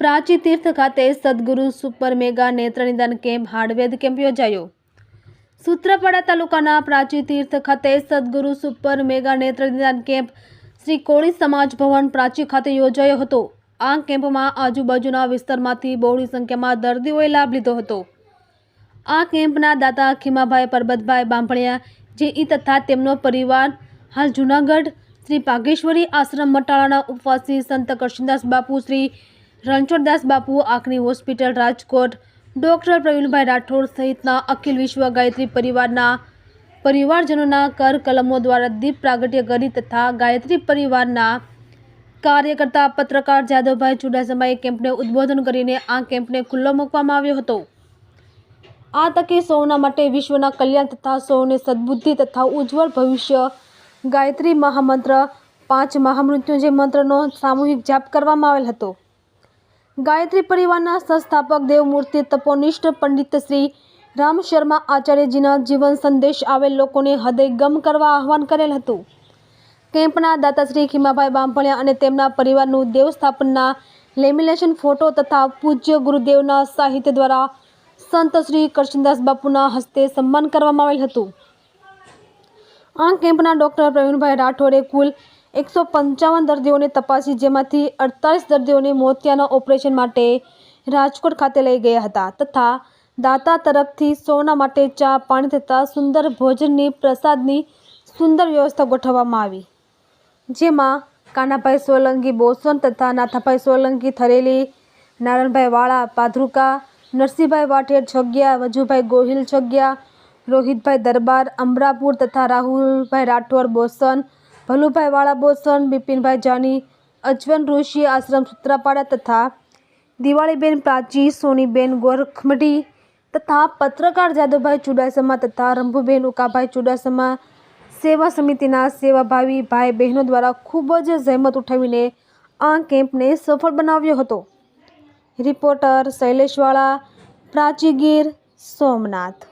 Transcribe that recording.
પ્રાચી તીર્થ ખાતે સદગુરુ super mega નેત્ર નિદાન કેમ્પ હાર્ડવેર કેમ્પ યોજાયો. સૂત્રાપાડા તાલુકાના પ્રાચી તીર્થ ખાતે સદગુરુ સુપર મેગા નેત્ર નિદાન કેમ્પ શ્રી કોળી સમાજ ભવન પ્રાચી ખાતે યોજાયો હતો. આ કેમ્પમાં આજુબાજુના વિસ્તારમાંથી બહોળી સંખ્યામાં દર્દીઓએ લાભ લીધો હતો. આ કેમ્પના દાતા ખીમાભાઈ પરબતભાઈ બાંભણિયા જે ઈ તથા તેમનો પરિવાર, હાલ જૂનાગઢ, શ્રી પાગેશ્વરી આશ્રમ મટાળાના ઉપવાસી સંત કરશનદાસ બાપુ, શ્રી રણછોડદાસ બાપુ, આંખની હોસ્પિટલ, રાજકોટ, ડૉક્ટર પ્રવીણભાઈ રાઠોડ સહિતના અખિલ વિશ્વ ગાયત્રી પરિવારના પરિવારજનોના કર કલમો દ્વારા દીપ પ્રાગટ્ય કરી તથા ગાયત્રી પરિવારના કાર્યકર્તા પત્રકાર જાદવભાઈ ચુડાસમાએ કેમ્પને ઉદ્બોધન કરીને આ કેમ્પને ખુલ્લો મૂકવામાં આવ્યો હતો. આ તકે સૌના માટે વિશ્વના કલ્યાણ તથા સૌને સદબુદ્ધિ તથા ઉજ્જવળ ભવિષ્ય ગાયત્રી મહામંત્ર પાંચ મહામૃત્યુંજય મંત્રનો સામૂહિક જાપ કરવામાં આવેલ હતો. ગાયત્રી પરિવારના સંસ્થાપક દેવમૂર્તિ તપોનિષ્ઠ પંડિત શ્રી રામ શર્મા આચાર્યજીના જીવન સંદેશ આવેલ લોકોને હૃદયગમ કરવા આહવાન કરેલ હતું. કેમ્પના દાતાશ્રી ખીમાભાઈ બાંભણિયા અને તેમના પરિવારનું દેવસ્થાપનના લેમિનેશન ફોટો તથા પૂજ્ય ગુરુદેવના સાહિત્ય દ્વારા સંત શ્રી કરશનદાસ બાપુના હસ્તે સન્માન કરવામાં આવેલ હતું. આ કેમ્પના ડૉક્ટર પ્રવીણભાઈ રાઠોડે કુલ એકસો પંચાવન દર્દીઓને તપાસી, જેમાંથી અડતાલીસ દર્દીઓને મોતિયાના ઓપરેશન માટે રાજકોટ ખાતે લઈ ગયા હતા તથા દાતા તરફથી સૌના માટે ચા પાણી તથા સુંદર ભોજનની, પ્રસાદની સુંદર વ્યવસ્થા ગોઠવવામાં આવી. જેમાં કાનાભાઈ સોલંકી બોસન તથા નાથાભાઈ સોલંકી થરેલી નારાયણભાઈ વાળા પાધરુકા, નરસિંહભાઈ વાટેર છગ્યા વજુભાઈ ગોહિલ છગ્યા રોહિતભાઈ દરબાર, અમરાપુર તથા રાહુલભાઈ રાઠોડ બોસન ભલુભાઈ વાળા બોસન, બિપિનભાઈ જાની, અજવન ઋષિ આશ્રમ સૂત્રાપાડા તથા દિવાળીબેન પ્રાચી, સોનીબેન ગોરખમડી તથા પત્રકાર જાદવભાઈ ચુડાસમા તથા રંભુબેન ઉકાભાઈ ચુડાસમા સેવા સમિતિના સેવાભાવી ભાઈ બહેનો દ્વારા ખૂબ જ જહેમત ઉઠાવીને આ કેમ્પને સફળ બનાવ્યો હતો. રિપોર્ટર શૈલેષવાળા પ્રાચીગીર સોમનાથ.